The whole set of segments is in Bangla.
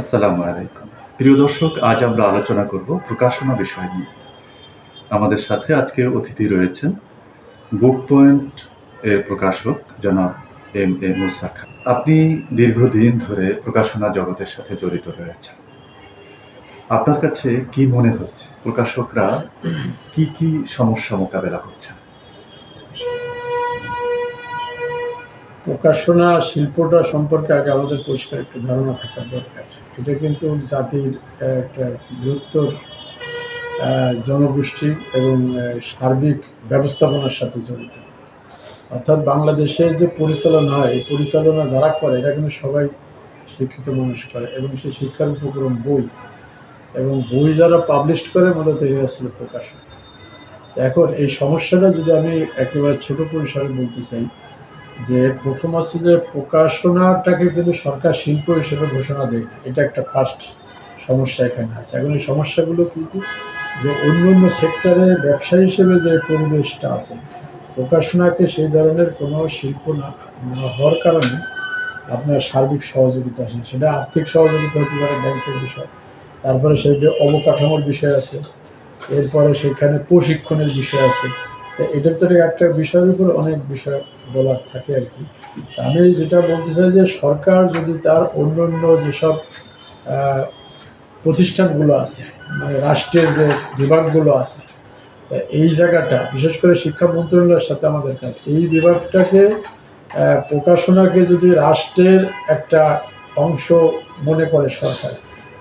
আসসালামু আলাইকুম। প্রিয় দর্শক, আজ আমরা আলোচনা করব প্রকাশনা বিষয় নিয়ে। আমাদের সাথে আজকে অতিথি রয়েছেন বুক পয়েন্ট এর প্রকাশক জনাব এম এ মুসা খান আপনি দীর্ঘদিন ধরে প্রকাশনা জগতের সাথে জড়িত রয়েছেন। আপনার কাছে কি মনে হচ্ছে? প্রকাশকরা কি কি সমস্যা মোকাবেলা করছেন? প্রকাশনা শিল্পটা সম্পর্কে আগে আমাদের পরিষ্কার একটু ধারণা থাকা দরকার। এটা কিন্তু জাতির একটা বৃহত্তর জনগোষ্ঠী এবং সার্বিক ব্যবস্থাপনার সাথে জড়িত। অর্থাৎ বাংলাদেশের যে পরিচালনা হয়, এই পরিচালনা যারা করে, এটা কিন্তু সবাই শিক্ষিত মানুষ করে এবং সেই শিক্ষার উপক্রম বই। এবং বই যারা পাবলিশ করে, মূলত এরা আসলে প্রকাশক। এখন এই সমস্যাটা যদি আমি একেবারে ছোট পরিসরে বলতে চাই যে প্রথম আছে যে প্রকাশনাটাকে কিন্তু সরকার শিল্প হিসেবে ঘোষণা দেয়। এটা একটা ফার্স্ট সমস্যা এখানে আছে। এখন এই সমস্যাগুলো কিন্তু যে অন্য অন্য সেক্টরে ব্যবসা হিসেবে যে পরিবেশটা আছে, প্রকাশনাকে সেই ধরনের কোনো শিল্প না হওয়ার কারণে আপনার সার্বিক সহযোগিতা আছে। সেটা আর্থিক সহযোগিতা হতে পারে, ব্যাংকের বিষয়, তারপরে সেইটা অবকাঠামোর বিষয় আছে, এরপরে সেখানে প্রশিক্ষণের বিষয় আছে তো এটার তো একটা বিষয়ের উপর অনেক বিষয় বলার থাকে আর কি। আমি যেটা বলতে চাই যে সরকার যদি তার অন্য অন্য যেসব প্রতিষ্ঠানগুলো আছে মানে রাষ্ট্রের যে বিভাগগুলো আছে এই জায়গাটা, বিশেষ করে শিক্ষা মন্ত্রণালয়ের সাথে আমাদের কাজ, এই বিভাগটাকে প্রকাশনাকে যদি রাষ্ট্রের একটা অংশ মনে করে সরকার,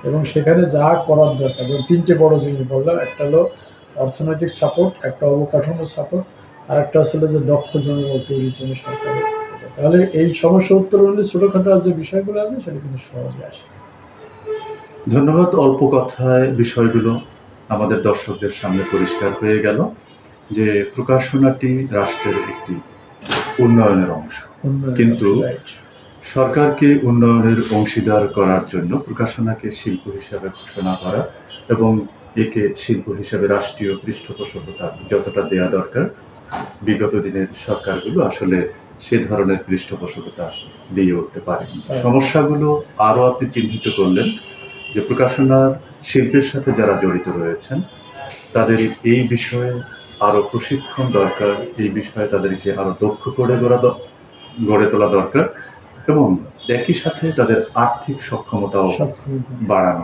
এবং সেখানে যা করার দরকার, যেমন তিনটে বড় জিনিস বললাম, একটা হলো অর্থনৈতিক সাপোর্ট একটা অবকাঠামো সাপোর্ট আর একটা আসলে যে দক্ষ জনবল তৈরির জন্য সরকারের তাহলে এই সমস্যা উত্তরণে ছোটোখাটো যে বিষয়গুলো আছে সেটা কিন্তু সহজে আসে। ধন্যবাদ অল্প কথায় বিষয়গুলো আমাদের দর্শকদের সামনে পরিষ্কার হয়ে গেল যে প্রকাশনাটি রাষ্ট্রের একটি উন্নয়নের অংশ। কিন্তু- সরকারকে উন্নয়নের অংশীদার করার জন্য প্রকাশনাকে শিল্প হিসাবে ঘোষণা করা এবং একে শিল্প হিসাবে রাষ্ট্রীয় পৃষ্ঠপোষকতা যতটা দেয়া দরকার বিগত দিনের সরকারগুলো আসলে সে ধরনের পৃষ্ঠপোষকতা দিয়ে উঠতে পারেনি হ্যাঁ। সমস্যাগুলো আরও আপনি চিহ্নিত করলেন যে প্রকাশনার শিল্পের সাথে যারা জড়িত রয়েছেন তাদের এই বিষয়ে আরও প্রশিক্ষণ দরকার এই বিষয়ে তাদেরকে আরও দক্ষ করে গড়া গড়ে তোলা দরকার এবং একই সাথে তাদের আর্থিক সক্ষমতাও সক্ষমতা। বাড়ানো